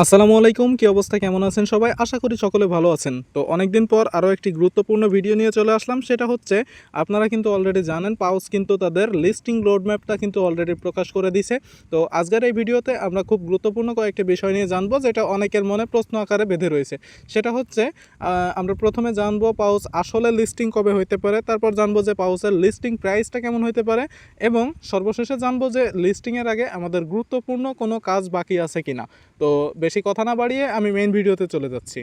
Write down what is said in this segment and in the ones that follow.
আসসালামু আলাইকুম, কি অবস্থা, কেমন আছেন সবাই? আশা করি সকলে ভালো আছেন। তো অনেকদিন পর আরও একটি গুরুত্বপূর্ণ ভিডিও নিয়ে চলে আসলাম, সেটা হচ্ছে আপনারা কিন্তু অলরেডি জানেন পাউস কিন্তু তাদের লিস্টিং রোডম্যাপটা কিন্তু অলরেডি প্রকাশ করে দিছে। তো আজকের এই ভিডিওতে আমরা খুব গুরুত্বপূর্ণ কয়েকটি বিষয় নিয়ে জানব, যেটা অনেকের মনে প্রশ্ন আকারে বেঁধে রয়েছে। সেটা হচ্ছে আমরা প্রথমে জানব পাউস আসলে লিস্টিং কবে হইতে পারে, তারপর জানব যে পাউসের লিস্টিং প্রাইসটা কেমন হইতে পারে, এবং সর্বশেষে জানব যে লিস্টিংয়ের আগে আমাদের গুরুত্বপূর্ণ কোনো কাজ বাকি আছে কিনা। তো বেশি কথা না বাড়িয়ে আমি মেইন ভিডিওতে চলে যাচ্ছি।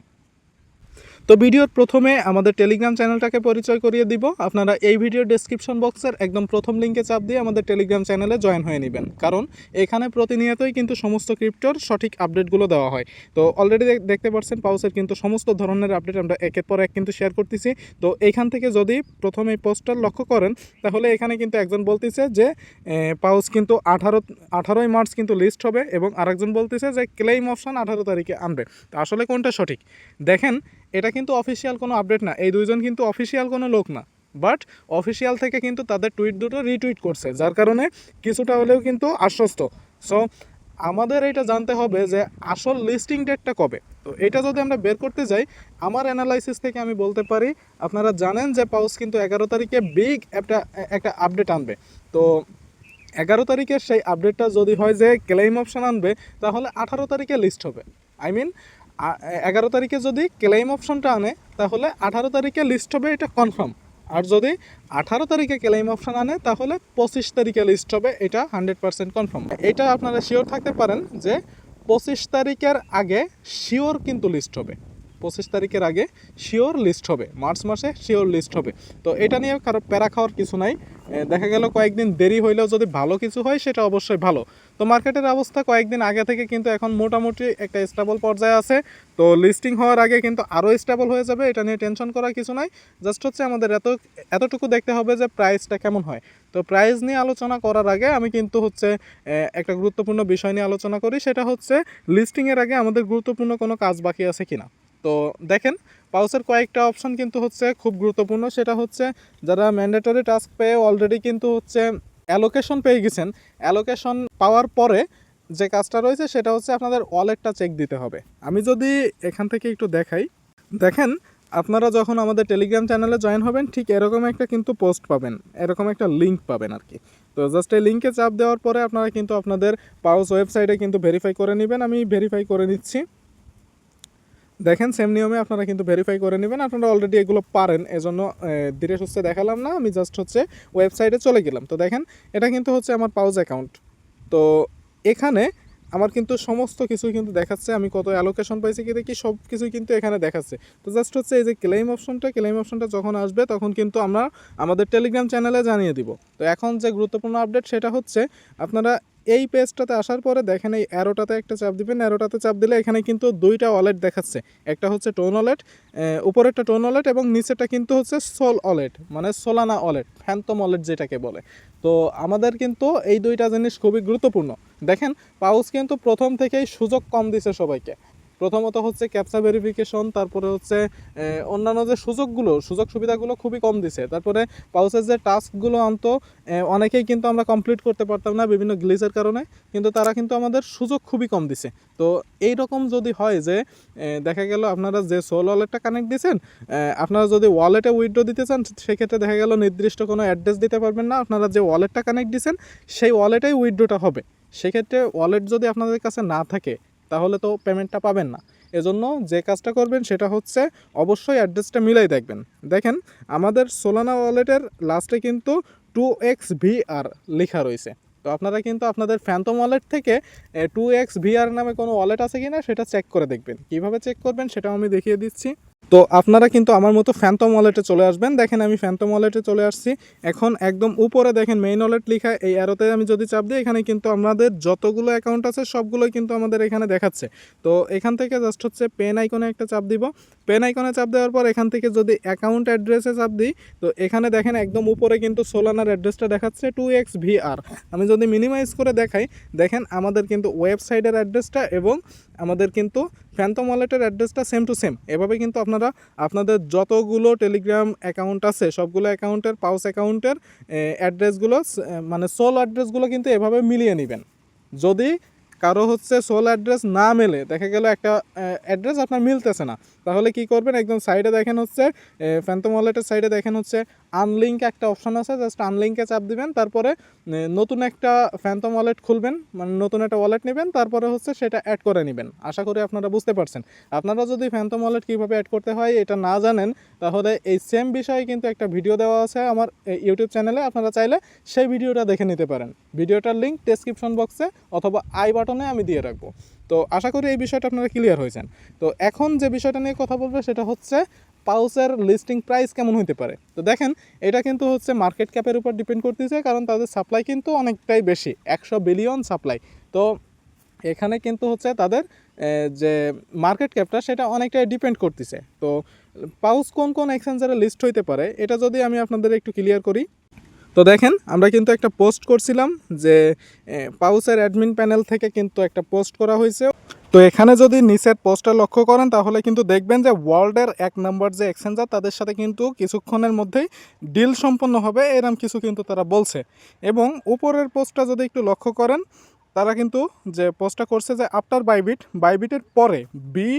তো ভিডিওর প্রথমে আমাদের টেলিগ্রাম চ্যানেলটাকে পরিচয় করিয়ে দিব। আপনারা এই ভিডিওর ডেসক্রিপশন বক্সের একদম প্রথম লিঙ্কে চাপ দিয়ে আমাদের টেলিগ্রাম চ্যানেলে জয়েন হয়ে নেবেন। কারণ এখানে প্রতিনিয়তই কিন্তু সমস্ত ক্রিপ্টোর সঠিক আপডেটগুলো দেওয়া হয়। তো অলরেডি দেখতে পাচ্ছেন পাউসের কিন্তু সমস্ত ধরনের আপডেট আমরা একের পর এক কিন্তু শেয়ার করতেছি। তো এইখান থেকে যদি প্রথম এই পোস্টার লক্ষ্য করেন, তাহলে এখানে কিন্তু একজন বলতেছে যে পাউস কিন্তু আঠারো আঠারোই মার্চ কিন্তু লিস্ট হবে এবং আরেকজন বলতেছে যে ক্লেইম অপশন আঠারো তারিখে আনবে। তো আসলে কোনটা সঠিক? দেখেন এটা কিন্তু অফিসিয়াল কোনো আপডেট না। এই দুইজন কিন্তু অফিসিয়াল কোনো লোক না। বাট অফিসিয়াল থেকে কিন্তু তাদের টুইট দুটো রিটুইট করছে, যার কারণে কিছুটা হলেও কিন্তু আশ্বস্ত। সো আমাদের এটা জানতে হবে যে আসল লিস্টিং ডেটটা কবে। তো এটা যদি আমরা বের করতে যাই, আমার অ্যানালাইসিস থেকে আমি বলতে পারি, আপনারা জানেন যে পাউস কিন্তু এগারো তারিখে বিগ একটা একটা আপডেট আনবে। তো এগারো তারিখের সেই আপডেটটা যদি হয় যে ক্লেইম অপশন আনবে, তাহলে আঠারো তারিখে লিস্ট হবে। আই মিন এগারো তারিখে যদি ক্লেইম অপশনটা আনে, তাহলে আঠারো তারিখে লিস্ট হবে, এটা কনফার্ম আর যদি আঠারো তারিখে ক্লেইম অপশন আনে, তাহলে পঁচিশ তারিখে লিস্ট হবে, এটা হান্ড্রেড পার্সেন্ট কনফার্ম এটা আপনারা শিওর থাকতে পারেন যে পঁচিশ তারিখের আগে শিওর কিন্তু লিস্ট হবে। পঁচিশ তারিখের আগে শিওর লিস্ট হবে, মার্চ মাসে শিওর লিস্ট হবে। তো এটা নিয়ে কারও প্যারা খাওয়ার কিছু নাই। দেখা গেল কয়েকদিন দেরি হইলেও যদি ভালো কিছু হয়, সেটা অবশ্যই ভালো। তো মার্কেটের অবস্থা কয়েকদিন আগে থেকে কিন্তু এখন মোটামুটি একটা স্টেবল পর্যায়ে আছে। তো লিস্টিং হওয়ার আগে কিন্তু আরও স্টেবল হয়ে যাবে, এটা নিয়ে টেনশন করার কিছু নাই। জাস্ট হচ্ছে আমাদের এত, এতটুকু দেখতে হবে যে প্রাইসটা কেমন হয়। তো প্রাইস নিয়ে আলোচনা করার আগে আমি কিন্তু হচ্ছে একটা গুরুত্বপূর্ণ বিষয় নিয়ে আলোচনা করি। সেটা হচ্ছে লিস্টিংয়ের আগে আমাদের গুরুত্বপূর্ণ কোনো কাজ বাকি আছে কিনা। তো দেখেন পাউসের কয়েকটা অপশন কিন্তু হচ্ছে খুব গুরুত্বপূর্ণ। সেটা হচ্ছে যারা ম্যান্ডেটরি টাস্ক পেয়ে অলরেডি কিন্তু হচ্ছে অ্যালোকেশন পেয়ে গেছেন। অ্যালোকেশন পাওয়ার পরে যে কাজটা রয়েছে সেটা হচ্ছে আপনাদের ওয়ালেটটা চেক দিতে হবে। আমি যদি এখান থেকে একটু দেখাই, দেখেন, আপনারা যখন আমাদের টেলিগ্রাম চ্যানেলে জয়েন হবেন, ঠিক এরকম একটা কিন্তু পোস্ট পাবেন। এরকম একটা লিঙ্ক পাবেন আর কি তো জাস্ট এই লিঙ্কে চাপ দেওয়ার পরে আপনারা কিন্তু আপনাদের পাউস ওয়েবসাইটে কিন্তু ভেরিফাই করে নেবেন। আমি ভেরিফাই করে নিচ্ছি। দেখেন সেম নিয়মে আপনারা কিন্তু ভেরিফাই করে নেবেন। আপনারা অলরেডি এগুলো পারেন। এজন্য ধীরে সুস্থে দেখালাম না। আমি জাস্ট হচ্ছে ওয়েবসাইটে চলে গেলাম। তো দেখেন, এটা কিন্তু হচ্ছে আমার পাউজ অ্যাকাউন্ট তো এখানে আমার কিন্তু সমস্ত কিছু কিন্তু দেখাচ্ছে। আমি কত অ্যালোকেশন পাইছি কি দেখি, সব কিছুই কিন্তু এখানে দেখাচ্ছে। তো জাস্ট হচ্ছে এই যে ক্লেম অপশনটা ক্লেম অপশনটা যখন আসবে, তখন কিন্তু আমরা আমাদের টেলিগ্রাম চ্যানেলে জানিয়ে দিব। তো এখন যে গুরুত্বপূর্ণ আপডেট সেটা হচ্ছে আপনারা এই পেজটাতে আসার পরে দেখেন এই অ্যারোটাতে একটা চাপ দিবেন অ্যারোটাতে চাপ দিলে এখানে কিন্তু দুইটা ওয়ালেট দেখাচ্ছে। একটা হচ্ছে টোন ওয়ালেট উপরেরটা টোন অলেট এবং নিচেরটা কিন্তু হচ্ছে সোল অলেট মানে সোলানা অলেট ফ্যান্তম ওয়ালেট যেটাকে বলে। তো আমাদের কিন্তু এই দুইটা জিনিস খুবই গুরুত্বপূর্ণ। দেখেন পাউস কিন্তু প্রথম থেকেই সুযোগ কম দিছে সবাইকে। প্রথমত হচ্ছে ক্যাপচা ভেরিফিকেশন তারপরে হচ্ছে অন্যান্য যে সুযোগগুলো, সুযোগ সুবিধাগুলো খুবই কম দিছে। তারপরে পাউসের যে টাস্কগুলো আনতো অনেকেই কিন্তু আমরা কমপ্লিট করতে পারতাম না বিভিন্ন গ্লিচের কারণে, কিন্তু তারা কিন্তু আমাদের সুযোগ খুবই কম দিছে। তো এই রকম যদি হয় যে দেখা গেল আপনারা যে সোল ওয়ালেটটা কানেক্ট দিয়েছেন আপনারা যদি ওয়ালেটে উইথড্র দিতে চান, সেক্ষেত্রে দেখা গেল নির্দিষ্ট কোনো অ্যাড্রেস দিতে পারবেন না। আপনারা যে ওয়ালেটটা কানেক্ট দিয়েছেন সেই ওয়ালেটেই উইথড্রটা হবে। সেক্ষেত্রে ওয়ালেট যদি আপনাদের কাছে না থাকে তাহলে তো পেমেন্টটা পাবেন না। এজন্য যে কাজটা করবেন সেটা হচ্ছে অবশ্যই অ্যাড্রেসটা মিলাই দেখবেন। দেখেন, আমাদের সোলানা ওয়ালেটের লাস্টে কিন্তু টু এক্স ভিআর লেখা রয়েছে। তো আপনারা কিন্তু আপনাদের ফ্যান্টম ওয়ালেট থেকে টু এক্স ভিআর নামে কোনো ওয়ালেট আছে কি না সেটা চেক করে দেখবেন। কীভাবে চেক করবেন সেটাও আমি দেখিয়ে দিচ্ছি। তো আপনারা কিন্তু আমার মতো ফ্যান্টম ওয়ালেটে চলে আসবেন। দেখেন আমি ফ্যান্টম ওয়ালেটে চলে আসছি। এখন একদম উপরে দেখেন মেইন ওয়ালেট লেখা, এই অ্যারোতে আমি যদি চাপ দিই, এখানে কিন্তু আমাদের যতগুলো অ্যাকাউন্ট আছে, সবগুলোই কিন্তু আমাদের এখানে দেখাচ্ছে। তো এখান থেকে জাস্ট হচ্ছে পেন আইকনে একটা চাপ দিব। পেন আইকনে চাপ দেওয়ার পর এখান থেকে যদি অ্যাকাউন্ট অ্যাড্রেসে চাপ দিই, তো এখানে দেখেন একদম উপরে কিন্তু সোলানার অ্যাড্রেসটা দেখাচ্ছে টু এক্স ভিআর আমি যদি মিনিমাইজ করে দেখাই, দেখেন আমাদের কিন্তু ওয়েবসাইটের অ্যাড্রেসটা এবং আমাদের কিন্তু ফ্যান্টম ওয়ালেটের অ্যাড্রেসটা সেম টু সেম এভাবে কিন্তু আপনারা আপনাদের যতগুলো টেলিগ্রাম অ্যাকাউন্ট আছে, সবগুলো অ্যাকাউন্টের পাউস অ্যাকাউন্টের অ্যাড্রেসগুলো মানে সোল অ্যাড্রেসগুলো কিন্তু এভাবে মিলিয়ে নেবেন। যদি কারও হচ্ছে সোল অ্যাড্রেস না মেলে, দেখা গেল একটা অ্যাড্রেস আপনার মিলতেছে না। তাহলে কি করবেন? একদম সাইডে দেখেন হচ্ছে ফ্যান্টম ওয়ালেটের সাইডে দেখেন হচ্ছে আনলিঙ্ক একটা অপশন আছে জাস্ট আনলিঙ্কে চাপ দিবেন, তারপরে নতুন একটা ফ্যান্টম ওয়ালেট খুলবেন মানে নতুন একটা ওয়ালেট নেবেন, তারপরে হচ্ছে সেটা অ্যাড করে নেবেন। আশা করি আপনারা বুঝতে পারছেন। আপনারা যদি ফ্যান্টম ওয়ালেট কীভাবে অ্যাড করতে হয় এটা না জানেন, তাহলে এই সেম বিষয়ে কিন্তু একটা ভিডিও দেওয়া আছে আমার ইউটিউব চ্যানেলে আপনারা চাইলে সেই ভিডিওটা দেখে নিতে পারেন। ভিডিওটার লিঙ্ক ডেসক্রিপশন বক্সে অথবা আই বাটনে আমি দিয়ে রাখব। তো আশা করি এই বিষয়টা আপনারা ক্লিয়ার হয়েছেন। তো এখন যে বিষয়টা নিয়ে কথা বলব সেটা হচ্ছে পাউসের লিস্টিং প্রাইস কেমন হতে পারে? তো দেখেন, এটা কিন্তু হচ্ছে মার্কেট ক্যাপের উপর ডিপেন্ড করতেছে, কারণ তাদের সাপ্লাই কিন্তু অনেকটাই বেশি, একশো বিলিয়ন সাপ্লাই তো এখানে কিন্তু হচ্ছে তাদের যে মার্কেট ক্যাপটা সেটা অনেকটাই ডিপেন্ড করতেছে। তো পাউস কোন কোন এক্সচেঞ্জারে লিস্ট হইতে পারে, এটা যদি আমি আপনাদের একটু ক্লিয়ার করি। তো দেখেন, আমরা কিন্তু একটা পোস্ট করছিলাম যে পাউসের অ্যাডমিন প্যানেল থেকে কিন্তু একটা পোস্ট করা হয়েছে। তো এখানে যদি নিচের পোস্টটা লক্ষ্য করেন, তাহলে কিন্তু দেখবেন যে ওয়ার্ল্ডের এক নম্বর যে এক্সচেঞ্জার তাদের সাথে কিন্তু কিছুক্ষণের মধ্যেই ডিল সম্পন্ন হবে, এরম কিছু কিন্তু তারা বলছে। এবং উপরের পোস্টটা যদি একটু লক্ষ্য করেন, তারা কিন্তু যে পোস্টটা করছে যে আফটার বাইবিট বাইবিটের পরে বি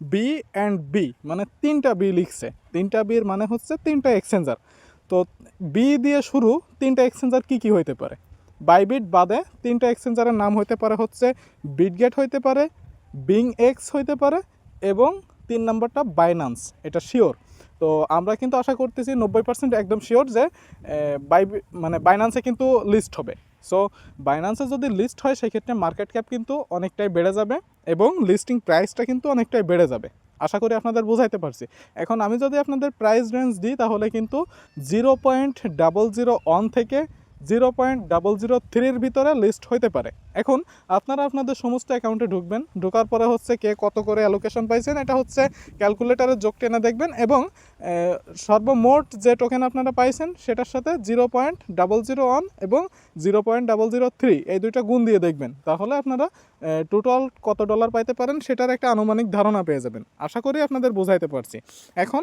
বি অ্যান্ড বি মানে তিনটা বি লিখছে। তিনটা বির মানে হচ্ছে তিনটা এক্সচেঞ্জার তো বি দিয়ে শুরু তিনটা এক্সচেঞ্জার কি কি হইতে পারে? বাইবিট বাদে তিনটা এক্সচেঞ্জারের নাম হইতে পারে হচ্ছে বিটগেট হইতে পারে বিং এক্স হইতে পারে এবং তিন নম্বরটা বাইনান্স এটা শিওর তো আমরা কিন্তু আশা করতেছি নব্বই পার্সেন্ট একদম শিওর যে বাই মানে বাইনান্সে কিন্তু লিস্ট হবে। সো বাইনান্সে যদি লিস্ট হয়, সেক্ষেত্রে মার্কেট ক্যাপ কিন্তু অনেকটাই বেড়ে যাবে এবং লিস্টিং প্রাইসটা কিন্তু অনেকটাই বেড়ে যাবে। আশা করি আপনাদের বোঝাইতে পারছি। এখন আমি যদি আপনাদের প্রাইস রেঞ্জ দিই, তাহলে কিন্তু zero point double zero one থেকে জিরো পয়েন্ট ডাবল জিরো থ্রির ভিতরে লিস্ট হইতে পারে। এখন আপনারা আপনাদের সমস্ত অ্যাকাউন্টে ঢুকবেন, ঢোকার পরে হচ্ছে কে কত করে অ্যালোকেশন পাইছেন, এটা হচ্ছে ক্যালকুলেটারের যোগ টেনে দেখবেন এবং সর্বমোট যে টোকেন আপনারা পাইছেন সেটার সাথে zero point double zero one এবং zero point double zero three এই দুইটা গুণ দিয়ে দেখবেন। তাহলে আপনারা টোটাল কত ডলার পাইতে পারেন সেটার একটা আনুমানিক ধারণা পেয়ে যাবেন। আশা করি আপনাদের বোঝাইতে পারছি। এখন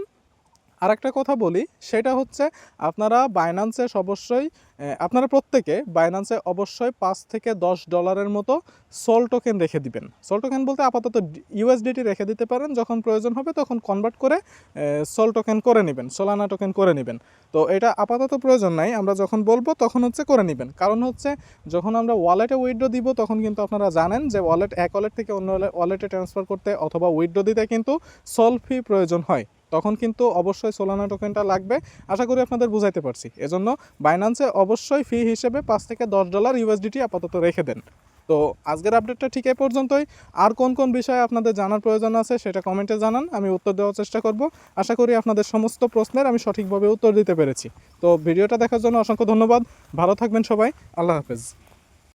আরেকটা কথা বলি, সেটা হচ্ছে আপনারা বাইনান্সে অবশ্যই আপনারা প্রত্যেকে বাইনান্সে অবশ্যই পাঁচ থেকে দশ ডলারের মতো সোল টোকেন রেখে দিবেন। সোল টোকেন বলতে আপাতত ইউএসডিটি রেখে দিতে পারেন, যখন প্রয়োজন হবে তখন কনভার্ট করে সোল টোকেন করে নেবেন সোলানা টোকেন করে নেবেন। তো এটা আপাতত প্রয়োজন নাই, আমরা যখন বলব তখন হচ্ছে করে নেবেন। কারণ হচ্ছে যখন আমরা ওয়ালেটে উইড্রো দিব তখন কিন্তু আপনারা জানেন যে ওয়ালেট এক ওয়ালেট থেকে অন্য ওয়ালেটে ট্রান্সফার করতে অথবা উইথড্র দিতে কিন্তু সোল ফি প্রয়োজন হয়। তখন কিন্তু অবশ্যই সোলানা টোকেনটা লাগবে। আশা করি আপনাদের বুঝাইতে পারছি। এজন্য বাইনান্সে অবশ্যই ফি হিসেবে পাঁচ থেকে দশ ডলার ইউএসডিটি আপাতত রেখে দেন। তো আজকের আপডেটটা ঠিক এই পর্যন্তই। আর কোন কোন বিষয়ে আপনাদের জানার প্রয়োজন আছে সেটা কমেন্টে জানান, আমি উত্তর দেওয়ার চেষ্টা করব। আশা করি আপনাদের সমস্ত প্রশ্নের আমি সঠিকভাবে উত্তর দিতে পেরেছি। তো ভিডিওটা দেখার জন্য অসংখ্য ধন্যবাদ। ভালো থাকবেন সবাই। আল্লাহ হাফেজ।